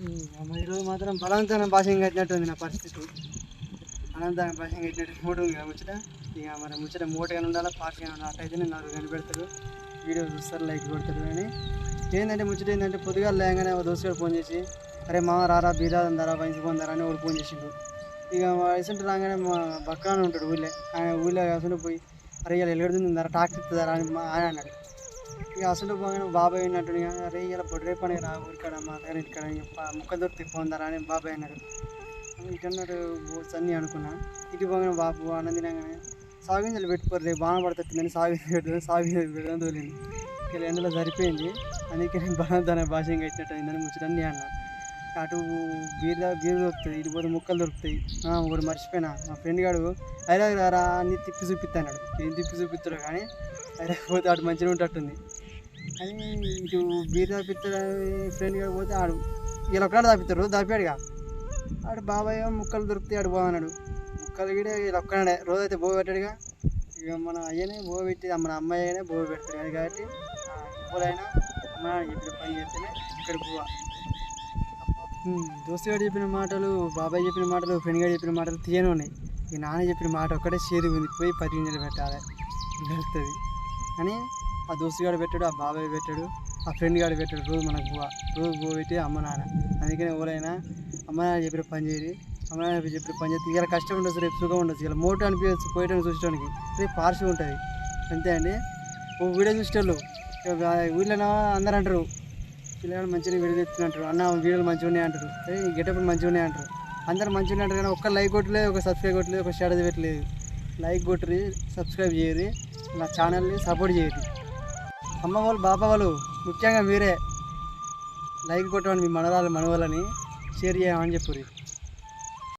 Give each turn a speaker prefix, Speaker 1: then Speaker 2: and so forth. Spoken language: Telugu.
Speaker 1: ఈరోజు మాత్రం బలవంతమైన పాసింగ్ కట్టినట్టుంది నా పరిస్థితి. అనంతరం పాసింగ్ కట్టినట్టు మూడు ఉంది ముచ్చట? ఇక మరి ముచ్చట మూటగా ఉండాలా పార్టీగా ఉండాలి? అట్లయితే నేను నలుగురు కనిపెడతారు వీడియో చూస్తారు లైక్ కొడతారు కానీ ఏంటంటే ముచ్చట ఏంటంటే పొద్దుగా లేగానే ఒక దోస్తుగాడు ఫోన్ చేసి అరే మామ రారా బీదాదం ధర వంచి పొందారా అని వాడు ఫోన్ చేసిండు. ఇక రీసెంట్ రాగానే మా బక్కనే ఉంటాడు ఊళ్ళో ఆయన ఊళ్ళో అసలు పోయి అరే ఇలా ఎలుగడుతుంది ధర ఇస్తుందా అని మా ఆయన అన్నాడు. ఇక అసలు పోగానే బాబాయ్ అన్నట్టు అరే ఇలా పొడి పని రా ఊరికాడ మా దగ్గర ఇక్కడ ముక్క దొరికి పోందరా అని బాబాయ్ అన్నాడు. ఇటున్నాడు సన్ని అనుకున్నా. ఇటు పోగానే బాబు అన్నం తినగానే సాగింజలు పెట్టుకోరు రేపు బాగా పడుతుందని సాగింజలు పెట్టుకుని సాగింజలు పెట్టుకుని తోలింది. ఇక్కడ ఎండలో సరిపోయింది. అందుకే నేను బలవంతాన భాష ఇచ్చినట్టు అయిందని ముచ్చటని అన్నాను అటు బీర్ బీర్ దొరుకుతుంది ఇటు పోతే ముక్కలు దొరుకుతాయి. ఒకటి మర్చిపోయినా. మా ఫ్రెండ్ గాడు హైదరాబాద్ రా అని తిప్పి చూపిస్తాడు ఏం తిప్పి చూపిస్తాడు కానీ హైదరాబాద్ పోతే అటు మంచిగా ఉంటట్టుంది. అని ఇటు బీర్ దాపిస్తాడు ఫ్రెండ్ కాడ పోతే ఆడు ఇలా ఒక్కడ దాపిస్తారు రోజు దాపాడుగా. ఆడు బాబాయ్ ముక్కలు దొరుకుతాయి ఆడు బాగున్నాడు ముక్కలు కూడా ఇలా ఒక్కడే రోజు అయితే బో పెట్టాడుగా. ఇక మన అయ్యనే బో పెట్టి మన అమ్మాయి అయినా బో పెడతాడు అది కాబట్టి ఎప్పుడైనా అమ్మ చెప్పిన పని చేస్తేనే ఇక్కడ పోవా. దోస్తు గారు చెప్పిన మాటలు బాబాయ్ చెప్పిన మాటలు ఫ్రెండ్ గారు చెప్పిన మాటలు తీయనే ఉన్నాయి ఈ నాన్న చెప్పిన మాట ఒక్కటే చేదు ఉంది పోయి పది గింజలు పెట్టాలి. వెళ్తుంది. అని ఆ దోస్తు గారు పెట్టాడు ఆ బాబాయ్ పెట్టాడు ఆ ఫ్రెండ్ గారు పెట్టాడు రోజు మనకు బువ రోజు బువ పెట్టి అమ్మ నాన్న. అందుకనే ఎవరైనా అమ్మ నాన్న చెప్పిన పని చేయరు అమ్మ నాన్న చెప్పిన పని చేస్తే ఇలా కష్టం ఉండొచ్చు రేపు సుఖం ఉండొచ్చు. ఇలా మోటో అనిపించచ్చు పోయడానికి చూసడానికి రేపు పార్సి ఉంటుంది. అంతే అండి? ఓ వీడియో చూసేటోళ్ళు ఇక ఊళ్ళో అందరు అంటారు పిల్లలు మంచిగా వీడియో తెచ్చుకుంటారు అన్న వీడియోలు మంచిగా ఉన్నాయి అంటారు. ఏ గెటప్ మంచిగా ఉన్నాయి అంటారు. అందరు మంచిగా ఉన్నాయి అంటారు కానీ ఒక్క లైక్ కొట్టలేదు ఒక సబ్స్క్రైబ్ కొట్టలేదు ఒక షేర్ పెట్టలేదు. లైక్ కొట్టరి సబ్స్క్రైబ్ చేయరు. నా ఛానల్ని సపోర్ట్ చేయరు. అమ్మ వాళ్ళు బాబా వాళ్ళు ముఖ్యంగా మీరే లైక్ కొట్టమని మీ మనరాలు మనవాళ్ళని షేర్ చేయమని చెప్పుర్రి.